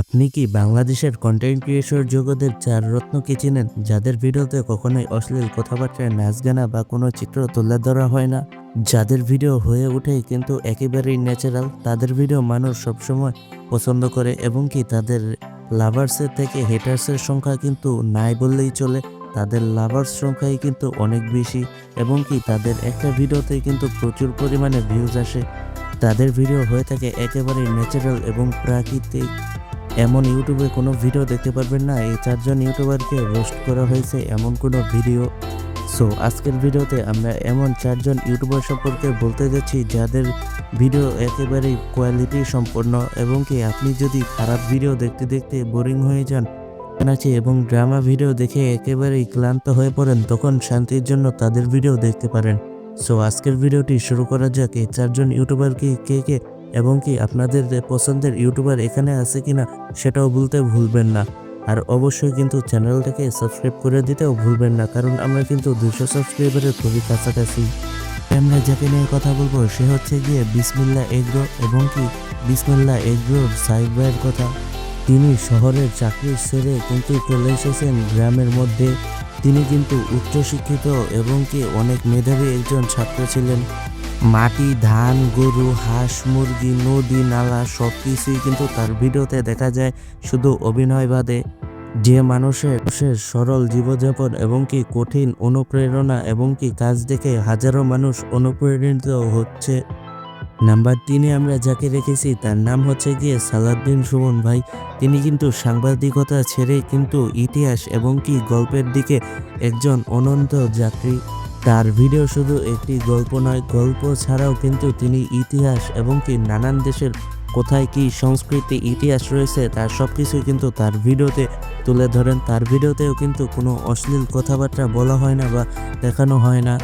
আপনি কি বাংলাদেশের কন্টেন্ট ক্রিয়েটর জগতের চার রত্নকে চিনেন? যাদের ভিডিওতে কখনোই অশ্লীল কথাবার্তায় নাচ, গানা বা কোনো চিত্র তুলে ধরা হয় না। যাদের ভিডিও হয়ে ওঠে কিন্তু একেবারেই ন্যাচারাল তাদের ভিডিও মানুষ সবসময় পছন্দ করে এবং কি তাদের লাভার্সের থেকে হেটার্সের সংখ্যা কিন্তু নাই বললেই চলে। তাদের লাভার্স সংখ্যাই কিন্তু অনেক বেশি এবং কি তাদের একটা ভিডিওতে কিন্তু প্রচুর পরিমাণে ভিউজ আসে। তাদের ভিডিও হয়ে থাকে একেবারেই ন্যাচারাল এবং প্রাকৃতিক। এমন ইউটিউবে কোনো ভিডিও দেখতে পারবেন না। এই চারজন ইউটিউবারকে রোস্ট করা হয়েছে এমন কোনো ভিডিও। সো আজকের ভিডিওতে আমরা এমন চারজন ইউটিউবার সম্পর্কে বলতে যাচ্ছি, যাদের ভিডিও একেবারেই কোয়ালিটি সম্পন্ন এবং কি আপনি যদি খারাপ ভিডিও দেখতে দেখতে বোরিং হয়ে যান, নাচে এবং ড্রামা ভিডিও দেখে একেবারেই ক্লান্ত হয়ে পড়েন, তখন শান্তির জন্য তাদের ভিডিও দেখতে পারেন। সো আজকের ভিডিওটি শুরু করা যাক। এই চারজন ইউটিউবার কি কে কে এবং কি আপনাদের পছন্দের ইউটিউবার এখানে আছে কিনা সেটাও বলতে ভুলবেন না। আর অবশ্যই কিন্তু চ্যানেলটাকে সাবস্ক্রাইব করে দিতেও ভুলবেন না, কারণ আমরা কিন্তু দুশো সাবস্ক্রাইবারের খুবই কাছাকাছি। আমরা যাকে নিয়ে কথা বলব সে হচ্ছে গিয়ে বিসমিল্লা এগ্রো এবং কি বিসমিল্লা এগ্রোর সাইবার কথা। তিনি শহরের চাকরি ছেড়ে কিন্তু চলে এসেছেন গ্রামের মধ্যে। তিনি কিন্তু উচ্চশিক্ষিত এবং কি অনেক মেধাবী একজন ছাত্র ছিলেন। মাটি, ধান, গরু, হাঁস, মুরগি, নদী, নালা সব কিছুই কিন্তু তার ভিডিওতে দেখা যায়। শুধু অভিনয় বাদে যে মানুষের মানুষের সরল জীবনযাপন এবং কি কঠিন অনুপ্রেরণা এবং কি কাজ দেখে হাজারো মানুষ অনুপ্রেরিত হচ্ছে। নাম্বার তিনে আমরা যাকে রেখেছি তার নাম হচ্ছে গিয়ে সালাদ্দিন সুমন ভাই। তিনি কিন্তু সাংবাদিকতা ছেড়ে কিন্তু ইতিহাস এবং কি গল্পের দিকে একজন অনন্ত যাত্রী। তার ভিডিও শুধু একটি গল্প নয়, গল্প ছাড়াও কিন্তু তিনি ইতিহাস এবং কি নানান দেশের কোথায় কি সংস্কৃতি, ইতিহাস রয়েছে, তার সব কিছুই কিন্তু তার ভিডিওতে তুলে ধরেন। তার ভিডিওতেও কিন্তু কোনো অশ্লীল কথাবার্তা বলা হয় না বা দেখানো হয় না।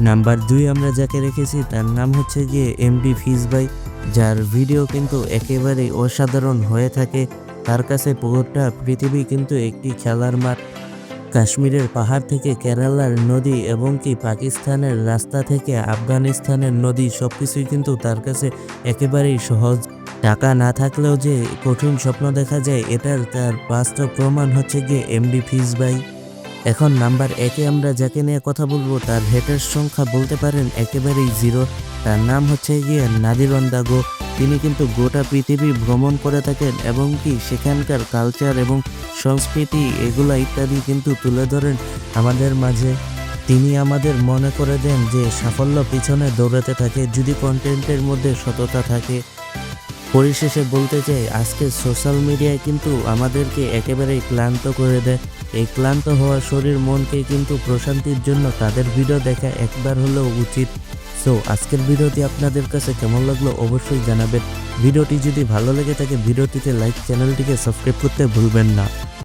নাম্বার দুই আমরা যাকে রেখেছি, তার নাম হচ্ছে গিয়ে এমডি ফিজ ভাই, যার ভিডিও কিন্তু একেবারেই অসাধারণ হয়ে থাকে। তার কাছে পুরোটা পৃথিবী কিন্তু একটি খেলার মাঠ। কাশ্মীরের পাহাড় থেকে কেরালার নদী এবং কি পাকিস্তানের রাস্তা থেকে আফগানিস্তানের নদী সব কিছুই কিন্তু তার কাছে একেবারেই সহজ। টাকা না থাকলেও যে কঠিন স্বপ্ন দেখা যায়, এটার তার বাস্তব প্রমাণ হচ্ছে গিয়ে এমডি ফিজ ভাই। এখন নাম্বার একে আমরা যাকে নিয়ে কথা বলব, তার হেটার সংখ্যা বলতে পারেন একেবারেই জিরো। তার নাম হচ্ছে গিয়ে নাদির অন্দাগো। তিনি কিন্তু গোটা পৃথিবী ভ্রমণ করে থাকেন এবং কি সেখানকার কালচার এবং সংস্কৃতি এগুলা ইত্যাদি কিন্তু তুলে ধরেন আমাদের মাঝে। তিনি আমাদের মনে করে দেন যে সাফল্য পিছনে দৌড়াতে থাকে, যদি কন্টেন্টের মধ্যে সততা থাকে। পরিশেষে বলতে চাই, আজকে সোশ্যাল মিডিয়ায় কিন্তু আমাদেরকে একেবারেই ক্লান্ত করে দেয়। এই ক্লান্ত হওয়া শরীর মনকে কিন্তু প্রশান্তির জন্য তাদের ভিডিও দেখা একবার হলেও উচিত। সো, আজকের ভিডিওটি আপনাদের কাছে কেমন লাগল অবশ্যই জানাবেন। ভিডিওটি যদি ভালো লেগে থাকে, ভিডিওটিতে লাইক চ্যানেলটিকে সাবস্ক্রাইব করতে ভুলবেন না।